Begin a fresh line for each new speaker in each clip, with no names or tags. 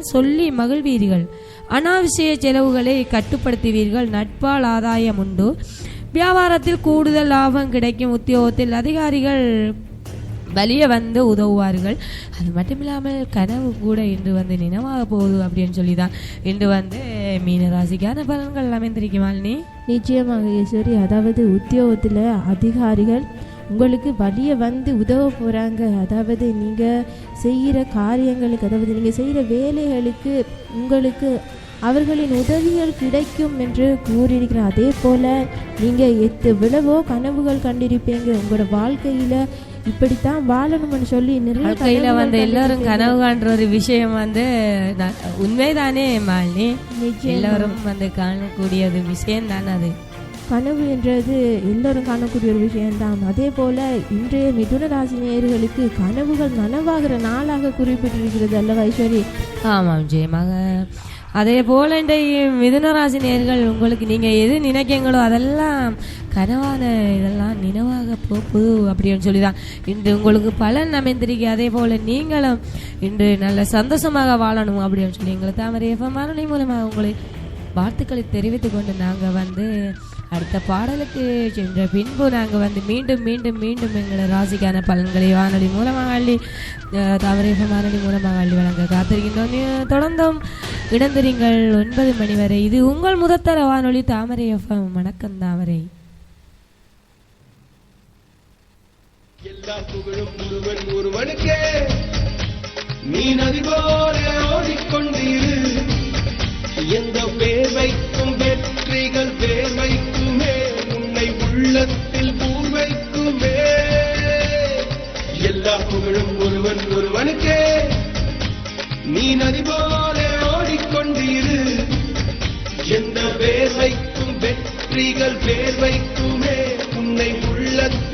சொல்லி மகிழ்வீர்கள். அனாவசிய செலவுகளை கட்டுப்படுத்துவீர்கள். நட்பால் ஆதாயம் உண்டு. வியாபாரத்தில் கூடுதல் லாபம் கிடைக்கும். உத்தியோகத்தில் அதிகாரிகள் வலிய வந்து உதவுவார்கள். அது மட்டும் இல்லாமல் கனவு கூட இன்று வந்து நினைவாக போகுது அப்படின்னு சொல்லி தான் இன்று வந்து மீனராசிக்கான பலன்கள் அமைந்திருக்குமாள் நீ?
நிச்சயமாக ஈஸ்வரி. அதாவது உத்தியோகத்தில் அதிகாரிகள் உங்களுக்கு வழிய வந்து உதவ போகிறாங்க அதாவது நீங்கள் செய்கிற காரியங்களுக்கு அதாவது நீங்கள் செய்கிற வேலைகளுக்கு உங்களுக்கு அவர்களின் உதவிகள் கிடைக்கும் என்று கூறியிருக்கிற அதே போல் நீங்கள் எவ்வளவோ கனவுகள் கண்டிருப்பீங்க. உங்களோட வாழ்க்கையில் இப்படித்தான் வாழணும்னு சொல்லி நிறைய
வந்து எல்லாரும். கனவு காண்ற ஒரு விஷயம் வந்து உண்மைதானே மாலினி. எல்லாரும் வந்து காணக்கூடியது விஷயம் தானே அது.
கனவு என்றது எல்லோரும் காணக்கூடிய ஒரு விஷயம்தான். அதே போல் இன்றைய மிதுன ராசி நேயர்களுக்கு கனவுகள் நனவாகிற நாளாக குறிப்பிட்டிருக்கிறது அல்லவா ஐஸ்வரி
ஆமாம் ஜெயமாக அதே போல இன்றைய மிதுன நேர்கள் உங்களுக்கு நீங்கள் எது நினைக்கீங்களோ அதெல்லாம் கனவான இதெல்லாம் நினைவாக போகுது அப்படின்னு சொல்லி தான் இன்று உங்களுக்கு பலன் அமைந்திருக்கு. அதே போல் நீங்களும் இன்று நல்ல சந்தோஷமாக வாழணும் அப்படின்னு சொல்லி எங்களை தாமரை எஃப்எம் மூலமாக உங்களை வாழ்த்துக்களை தெரிவித்து கொண்டு நாங்கள் வந்து அடுத்த பாடலுக்கு சென்ற பின்பு நாங்கள் வந்து மீண்டும் மீண்டும் மீண்டும் எங்களை ராசிக்கான பலன்களை வானொலி மூலமாக அள்ளி தவறேக வானொலி மூலமாக அள்ளி வழங்க காத்திருக்கின்றோம். நீ- தொடர்ந்தும் இடந்திருங்கள் ஒன்பது மணி வரை. இது உங்கள் முதத்தர வானொலி தாமரை எஃப்எம் வணக்கம் தாமரை.
எல்லா புகழும் ஒருவன் ஒருவனுக்கே. நீ நதி போல ஓடிக்கொண்டிரு. எந்த வெற்றிகள் பேர் உள்ளத்தில் பூவைக்குமே எல்லா புகழும் ஒருவன் ஒருவனுக்கே. நீ நதி போல ஓடிக்கொண்டிரு எந்த வேர்வைக்கும் வெற்றிகள் வேர்வைக்குமே உன்னை உள்ளத்தில்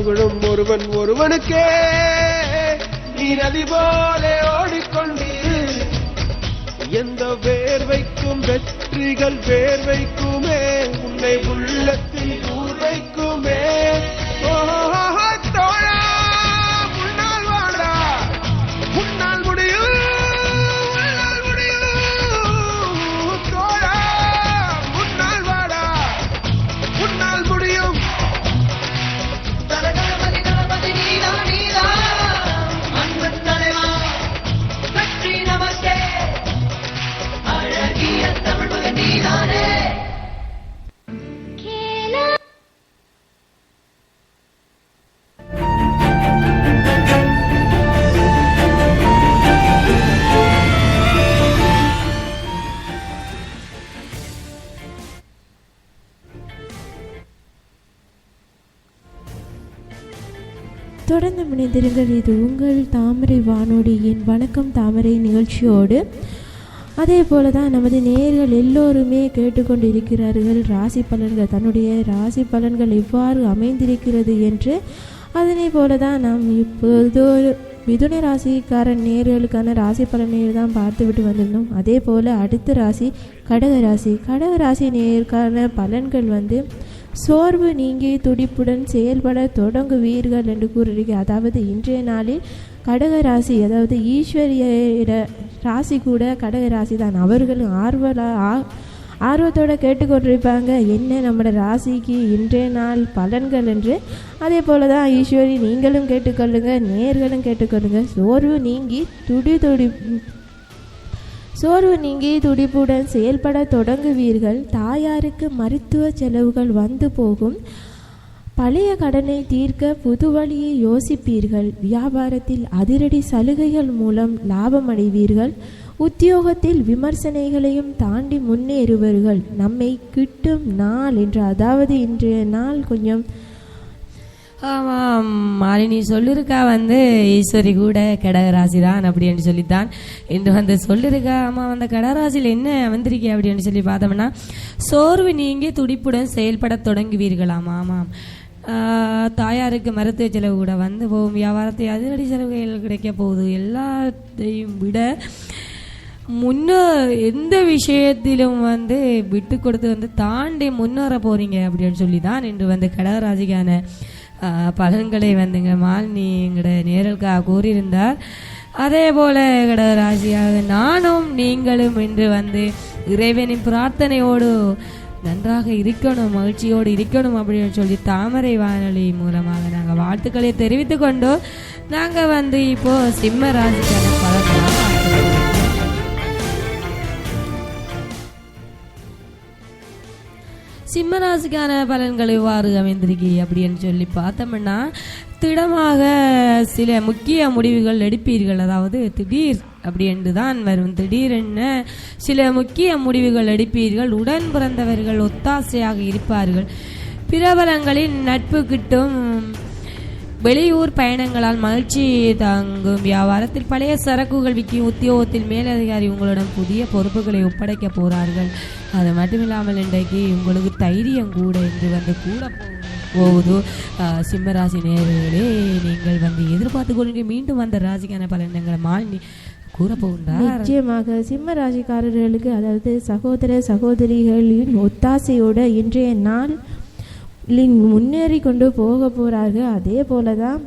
புகழும் ஒருவன் ஒருவனுக்கே நீ நதி போலே ஓடிக்கொண்டீர். எந்த வேர்வைக்கும் வெற்றிகள் வேர்வைக்குமே உன்னை
தொடர்ந்து முனைந்திருங்கள் இது உங்கள் தாமரை வானொலியின் வணக்கம் தாமரை நிகழ்ச்சியோடு. அதே போல தான் நமது நேர்கள் எல்லோருமே கேட்டுக்கொண்டிருக்கிறார்கள். ராசி பலன்கள் தன்னுடைய ராசி பலன்கள் எவ்வாறு அமைந்திருக்கிறது என்று. அதனை போல தான் நாம் இப்போது மிதுன ராசிக்காரன் நேர்களுக்கான ராசி பலனை தான் பார்த்துவிட்டு வந்திருந்தோம். அதே போல் அடுத்த ராசி கடக ராசி. கடக ராசி நேருக்கான பலன்கள் வந்து சோர்வு நீங்கி துடிப்புடன் செயல்பட தொடங்குவீர்கள் என்று கூறுகிறீங்க அதாவது இன்றைய நாளில் கடக ராசி அதாவது ஈஸ்வரிய ராசி கூட கடக ராசி தான். அவர்களும் ஆர்வலா ஆ- ஆர்வத்தோட கேட்டுக்கொண்டிருப்பாங்க. என்ன நம்மளோட ராசிக்கு இன்றைய நாள் பலன்கள் என்று. அதே போல தான் ஈஸ்வரி நீங்களும் கேட்டுக்கொள்ளுங்கள் நேர்களும் கேட்டுக்கொள்ளுங்கள் சோர்வு நீங்கி துடி துடி சோர்வு நீங்கி துடிப்புடன் செயல்பட தொடங்குவீர்கள். தாயாருக்கு மருத்துவ செலவுகள் வந்து போகும். பழைய கடனை தீர்க்க புது வழியை யோசிப்பீர்கள். வியாபாரத்தில் அதிரடி சலுகைகள் மூலம் லாபம் அடைவீர்கள் உத்தியோகத்தில் விமர்சனைகளையும் தாண்டி முன்னேறுவீர்கள். நம்மை கிட்டும் நாள் என்று அதாவது இன்றைய நாள் கொஞ்சம்
ஆமாம் மாலினி சொல்லிருக்கா வந்து ஈஸ்வரி கூட கடகராசி தான் அப்படின்னு சொல்லித்தான். என்று வந்து சொல்லிருக்கா ஆமாம் அந்த கடகராசியில் என்ன வந்திருக்கே அப்படின்னு சொல்லி பார்த்தோம்னா சோர்வு நீங்கி துடிப்புடன் செயல்பட தொடங்குவீர்களாம் ஆமாம். தாயாருக்கு மருத்துவ செலவு கூட வந்து போகும் வியாபாரத்தை அதிரடி செலவுகள் கிடைக்க போகுது. எல்லாத்தையும் விட முன்ன எந்த விஷயத்திலும் வந்து விட்டு கொடுத்து வந்து தாண்டி முன்னேற போறீங்க அப்படின்னு சொல்லி தான் இன்று வந்து கடகராசிக்கான பலன்களை வந்துங்க. மாலினி எங்கட நேரலுக்காக கூறியிருந்தார். அதே போல ராசியாக நானும் நீங்களும் இன்று வந்து இறைவனின் பிரார்த்தனையோடு நன்றாக இருக்கணும் மகிழ்ச்சியோடு இருக்கணும் அப்படின்னு சொல்லி தாமரை வானொலி மூலமாக நாங்கள் வாழ்த்துக்களை தெரிவித்து கொண்டு நாங்கள் வந்து இப்போ சிம்ம ராசிக்கான சிம்மராசிக்கான பலன்கள் இவ்வாறு அமைந்திருக்கு அப்படின்னு சொல்லி பார்த்தோம்னா திடமாக சில முக்கிய முடிவுகள் எடுப்பீர்கள். அதாவது திடீர் அப்படி என்று தான் வரும். திடீரென சில முக்கிய முடிவுகள் எடுப்பீர்கள். உடன் பிறந்தவர்கள் ஒத்தாசையாக இருப்பார்கள். பிரபலங்களின் நட்பு கிட்டும் வெளியூர் பயணங்களால் மகிழ்ச்சி தாங்கும். வியாபாரத்தில் பழைய சரக்குகள் விற்கும். உத்தியோகத்தில் மேலதிகாரி உங்களிடம் புதிய பொறுப்புகளை ஒப்படைக்க போறார்கள். அது மட்டும் இல்லாமல் இன்றைக்கு உங்களுக்கு தைரியம் கூட என்று வந்து கூட போகுதோ போகுது சிம்மராசி நேர்களே நீங்கள் வந்து எதிர்பார்த்து கொண்டு மீண்டும் வந்த ராசிக்கான பலன்களை மாலினி
நிச்சயமாக சிம்ம ராசிக்காரர்களுக்கு அதாவது சகோதர சகோதரிகளின் ஒத்தாசையோட இன்றைய நாள் லின் முன்னேறி கொண்டு போக போகிறார்கள் அதே போல தான்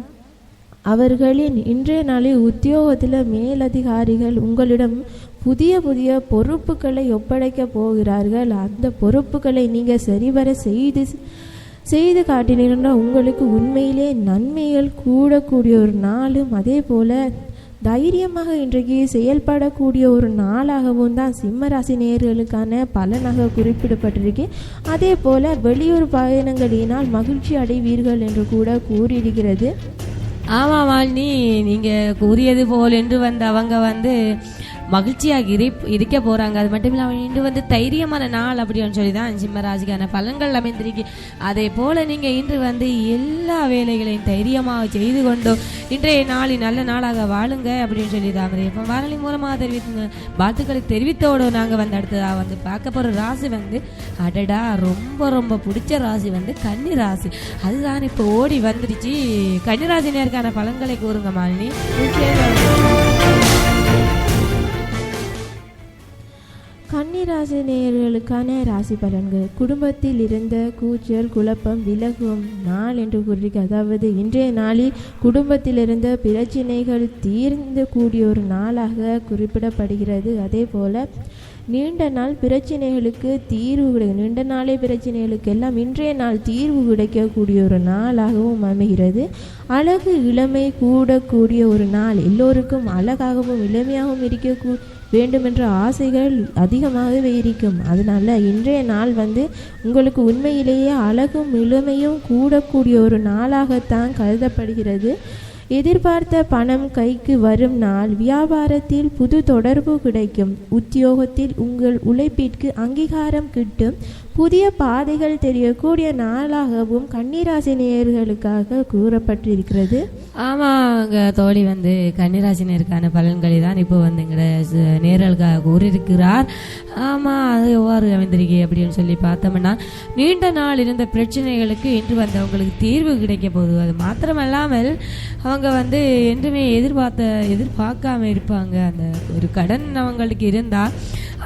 அவர்களின் இன்றைய நாளில் உத்தியோகத்தில் மேலதிகாரிகள் உங்களிடம் புதிய புதிய பொறுப்புகளை ஒப்படைக்க போகிறார்கள். அந்த பொறுப்புகளை நீங்கள் சரிவர செய்து செய்து காட்டினீங்கன்னா உங்களுக்கு உண்மையிலே நன்மைகள் கூடக்கூடிய ஒரு நாளும் அதே போல தைரியமாக இன்றைக்கு செயல்படக்கூடிய ஒரு நாளாகவும் தான் சிம்மராசி நேர்களுக்கான பலனாக குறிப்பிடப்பட்டிருக்கு. அதே போல வெளியூர் பயணங்களினால் மகிழ்ச்சி அடைவீர்கள் என்று கூட கூறியிருக்கிறது.
ஆமாம் நீ நீங்க கூறியது போல் என்று வந்து அவங்க வந்து மகிழ்ச்சியாக இரு இருக்க போறாங்க. அது மட்டும் இல்லாமல் இன்று வந்து தைரியமான நாள் அப்படின்னு சொல்லி தான் சிம்மராசிக்கான பலன்கள் அமைந்திருக்கு. அதே போல நீங்க இன்று வந்து எல்லா வேலைகளையும் தைரியமாக செய்து கொண்டோ இன்றைய நாளில் நல்ல நாளாக வாழுங்க அப்படின்னு சொல்லி தான் இப்போ வானொலி மூலமாக தெரிவித்துங்க வாழ்த்துக்களை தெரிவித்தோடு நாங்கள் வந்து அடுத்ததாக வந்து பார்க்க போகிற ராசி வந்து அடடா ரொம்ப ரொம்ப பிடிச்ச ராசி வந்து கன்னி ராசி. அதுதான் இப்போ ஓடி வந்துருச்சு கன்னிராசினியருக்கான பலன்களை கூறுங்க மாலினி.
கன்னிராசி நேயர்களுக்கான ராசி பலன்கள். குடும்பத்தில் இருந்த கூச்சல் குழப்பம் விலகும் நாள் என்று கூறியிருக்கு. அதாவது இன்றைய நாளில் குடும்பத்தில் இருந்த பிரச்சினைகள் தீர்ந்து கூடிய ஒரு நாளாக குறிப்பிடப்படுகிறது. அதே போல நீண்ட நாள் பிரச்சனைகளுக்கு தீர்வு கிடைக்கும் நீண்ட நாளே பிரச்சனைகளுக்கு எல்லாம் இன்றைய நாள் தீர்வு கிடைக்கக்கூடிய ஒரு நாளாகவும் அமைகிறது. அழகு இளமை கூடக்கூடிய ஒரு நாள். எல்லோருக்கும் அழகாகவும் இளமையாகவும் இருக்க வேண்டுமென்ற ஆசைகள் அதிகமாகவே இருக்கும். அதனால இன்றைய நாள் வந்து உங்களுக்கு உண்மையிலேயே அழகும் இளமையும் கூடக்கூடிய ஒரு நாளாகத்தான் கருதப்படுகிறது. எதிர்பார்த்த பணம் கைக்கு வரும் நாள் வியாபாரத்தில் புது தொடர்பு கிடைக்கும். உத்தியோகத்தில் உங்கள் உழைப்பிற்கு அங்கீகாரம் கிட்டும். புதிய பாதைகள் தெரியக்கூடிய நாளாகவும் கன்னிராசி நேயர்களுக்காக கூறப்பட்டிருக்கிறது.
ஆமாங்க தோழி வந்து கன்னிராசினருக்கான பலன்களை தான் இப்போ வந்து எங்களை நேரலுக்காக கூறியிருக்கிறார். ஆமாம் அது எவ்வாறு அமைந்திருக்கே அப்படின்னு சொல்லி பார்த்தோம்னா நீண்ட நாள் இருந்த பிரச்சனைகளுக்கு இன்று வந்து அவங்களுக்கு தீர்வு கிடைக்க போகுது. அது மாத்திரமல்லாமல் அவங்க வந்து என்றுமே எதிர்பார்த்த எதிர்பார்க்காம இருப்பாங்க. அந்த ஒரு கடன் அவங்களுக்கு இருந்தால்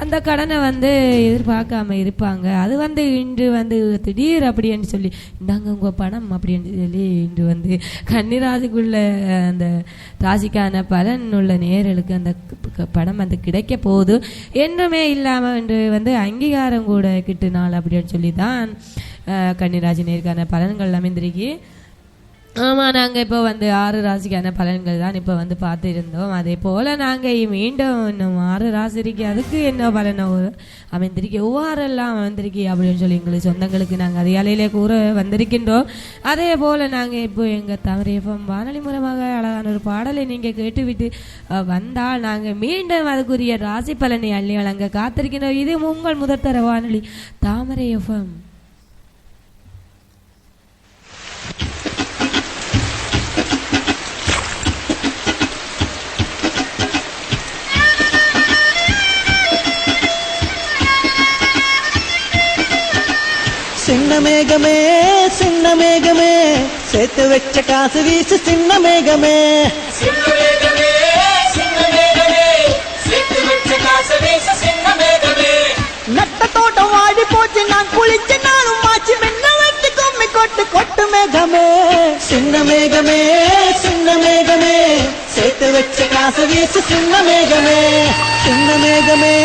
அந்த கடனை வந்து எதிர்பார்க்காம இருப்பாங்க. அது வந்து இன்று வந்து திடீர் அப்படின்னு சொல்லி இந்தாங்க உங்கள் பணம் அப்படின்னு சொல்லி இன்று வந்து கன்னிராசிக்குள்ள அந்த ராசிக்கான பலன் உள்ள நேரலுக்கு அந்த பணம் வந்து கிடைக்க போகுது. என்றுமே இல்லாமல் இன்று வந்து அங்கீகாரம் கூட கிட்டுனாள் அப்படின்னு சொல்லி தான் கன்னிராசி நேருக்கான பலன்கள் அமைந்திருக்கு. ஆமாம் நாங்கள் இப்போ வந்து ஆறு ராசிக்கான பலன்கள் தான் இப்போ வந்து பார்த்து இருந்தோம் அதே போல் நாங்கள் மீண்டும் இன்னும் ஆறு ராசி அதுக்கு என்ன பலனோ அமைந்திருக்கி எவ்வாறெல்லாம் அமைந்திருக்கி அப்படின்னு சொல்லி எங்களுக்கு சொந்தங்களுக்கு நாங்கள் அதிகாலையிலே கூற வந்திருக்கின்றோம். அதே போல் நாங்கள் இப்போ எங்கள் தவறியப்பம் வானொலி மூலமாக அழகான ஒரு பாடலை நீங்கள் கேட்டுவிட்டு வந்தால் நாங்கள் மீண்டும் அதுக்குரிய ராசி பலனை அள்ளி வழங்க காத்திருக்கின்றோம். இது உங்கள் முதற்தர வானொலி தாமரை எஃப்எம்.
மேகமே சின்ன மேகமே சேர்த்து வச்ச காசு வீசு சின்ன மேகமே
சின்னமேகமே சின்னமேகமே சேர்த்து வச்ச காசு வீச சின்னமேகமே
நட்ட தோட்டம் வாடி போச்சு நான் குளிச்ச நாளும் மாச்சு மின்ன வச்சு கும்மி கொட்டு கொட்டு மேகமே சின்ன மேகமே சின்ன மேகமே சேர்த்து வச்ச காசு வீசு சின்ன மேகமே சின்ன மேகமே